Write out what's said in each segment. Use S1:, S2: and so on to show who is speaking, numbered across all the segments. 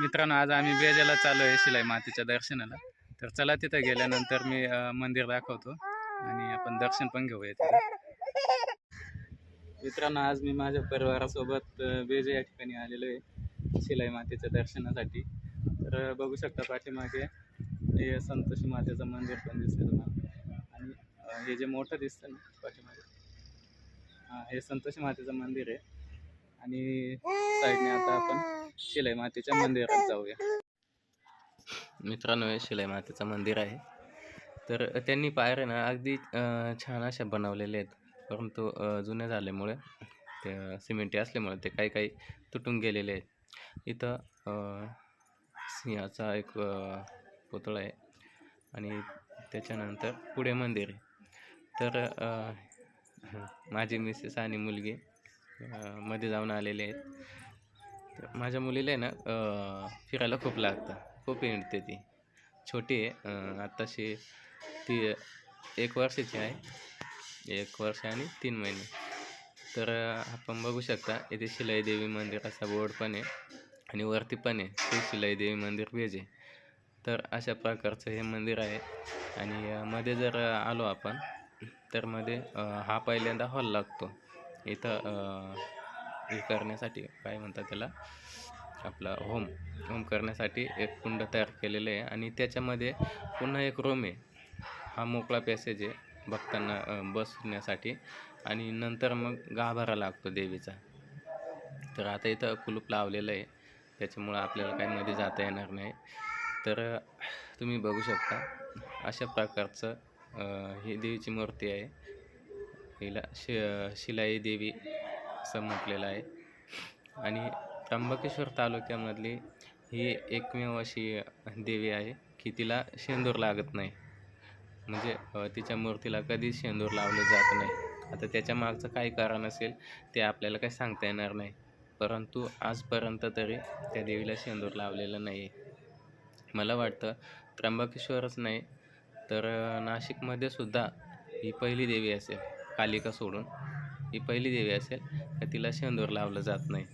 S1: मित्रांनो आज आम्ही बेजाला चालू आहे शिलाई मातेच्या दर्शनाला. तर चला तिथं गेल्यानंतर मी मंदिर दाखवतो आणि आपण दर्शन पण घेऊया तिथे. मित्रांनो आज मी माझ्या परिवारासोबत बेजे या ठिकाणी आलेलो आहे शिलाई मातेच्या दर्शनासाठी. तर बघू शकता पाठीमागे हे संतोषी मातेचं मंदिर पण दिसतं तुम्हाला. आणि हे जे मोठं दिसतं ना पाठीमागे हां हे संतोषी मातेचं मंदिर आहे. आणि साईडने आता आपण शिलाई मातेच्या मंदिरात जाऊया. मित्रांनो हे शिलाई मातेचं मंदिर आहे. तर त्यांनी पायऱ्या ना अगदी छान अशा बनवलेल्या आहेत. परंतु जुन्या झाल्यामुळे ते सिमेंटी असल्यामुळे ते काही काही तुटून गेलेले आहेत. इथं सिंहाचा एक पुतळा आहे. आणि त्याच्यानंतर पुढे मंदिर आहे. तर माझी मिसेस आणि मुलगी मध्ये जाऊन आलेले आहेत. तर माझ्या मुलीला आहे ना फिरायला खूप लागतं. खूप हिंडते ती. छोटी आहे. आत्ताशी ती एक वर्षाची आहे. एक वर्ष आणि तीन महिने. तर आपण बघू शकता इथे शिलाई देवी मंदिर असा बोर्ड पण आहे आणि वरती पण आहे. ते शिलाई देवी मंदिर भेजे तर अशा प्रकारचं हे मंदिर आहे. आणि मध्ये जर आलो आपण तर मध्ये हा पहिल्यांदा हॉल लागतो. इथं हे करण्यासाठी काय म्हणतात त्याला आपला होम होम करण्यासाठी एक कुंड तयार केलेलं आहे. आणि त्याच्यामध्ये पुन्हा एक रोम आहे. हा मोकळा पॅसेज आहे भक्तांना बसण्यासाठी. आणि नंतर मग गाभारा लागतो देवीचा. तर आता इथं कुलूप लावलेलं आहे. त्याच्यामुळं आपल्याला काही मध्ये जाता येणार नाही. तर तुम्ही बघू शकता अशा प्रकारचं ही देवीची मूर्ती आहे. हिला शि शिलाई देवी असं म्हटलेलं आहे. आणि त्र्यंबकेश्वर तालुक्यामधली ही एकमेव अशी देवी आहे की तिला शेंदूर लागत नाही. म्हणजे तिच्या मूर्तीला कधीच शेंदूर लावलं जात नाही. आता त्याच्या मागचं काय कारण असेल ते आपल्याला काही सांगता येणार नाही. परंतु आजपर्यंत तरी त्या देवीला शेंदूर लावलेलं नाही आहे मला वाटतं त्र्यंबकेश्वरच नाही तर नाशिकमध्ये सुद्धा ही पहिली देवी असेल. कालिका सोडून ही पहिली देवी असेल का तिला शेंदूर लावलं जात नाही.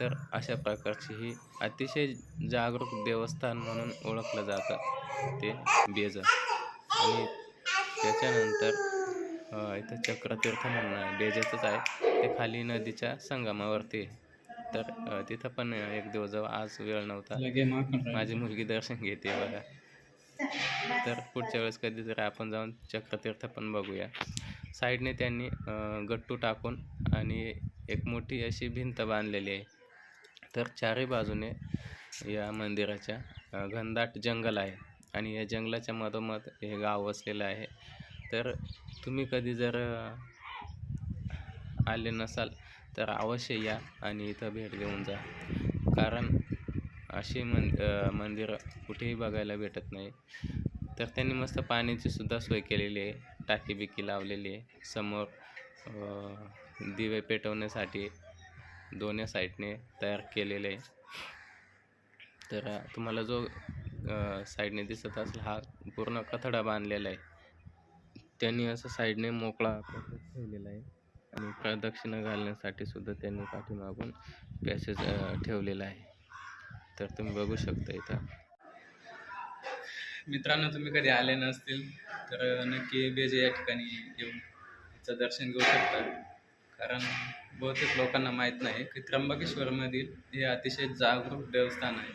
S1: तर अशा प्रकारची ही अतिशय जागरूक देवस्थान म्हणून ओळखलं जातं ते बेज. आणि त्याच्यानंतर इथं चक्रतीर्थ म्हणून आहे बेजाचंच आहे ते खाली नदीच्या संगमावरती आहे. तर तिथं पण एक दिवस जाऊ आज वेळ नव्हता. माझी मुलगी दर्शन घेते बघा. तर पुढच्या वेळेस कधीतरी आपण जाऊन चक्रतीर्थ पण बघूया. साईडने त्यांनी गट्टू टाकून आणि एक मोठी अशी भिंत बांधलेली आहे. तर चारही बाजूने या मंदिराच्या घनदाट जंगल आहे आणि या जंगलाच्या मधोमध हे गाव वसलेलं आहे. तर तुम्ही कधी जर आले नसाल तर अवश्य या आणि इथं भेट देऊन जा. कारण अशी मन मंदिरं कुठेही बघायला भेटत नाही. तर त्यांनी मस्त पाण्याची सुद्धा सोय केलेली आहे. टाकी बिकी लावलेली आहे. समोर दिवे पेटवण्यासाठी दोन्ही साईडने तयार केलेले आहे. तर तुम्हाला जो साईडने दिसत असेल हा पूर्ण कथडा बांधलेला आहे. त्यांनी असं साईडने मोकळा ठेवलेला आहे. आणि प्रदक्षिणा घालण्यासाठी सुद्धा त्यांनी पाठीमागून पॅसेज ठेवलेला आहे. तर तुम्ही बघू शकता इथं. मित्रांनो तुम्ही कधी आले नसतील तर नक्की बेजे या ठिकाणी येऊन तिचं दर्शन घेऊ शकता. कारण बहुतेक लोकांना माहीत नाही की त्र्यंबकेश्वरमधील हे अतिशय जागरूक देवस्थान आहे.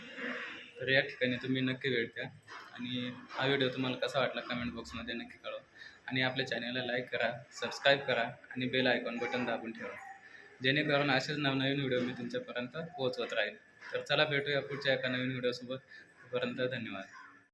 S1: तर या ठिकाणी तुम्ही नक्की भेट द्या. आणि हा व्हिडिओ तुम्हाला कसा वाटला कमेंट बॉक्समध्ये नक्की कळवा. आणि आपल्या चॅनलला लाईक करा सबस्क्राईब करा आणि बेल आयकॉन बटन दाबून ठेवा. जेणेकरून असेच नवनवीन व्हिडिओ मी तुमच्यापर्यंत पोहोचवत राहील. तर चला भेटूया पुढच्या एका नवीन व्हिडिओसोबत. तोपर्यंत धन्यवाद.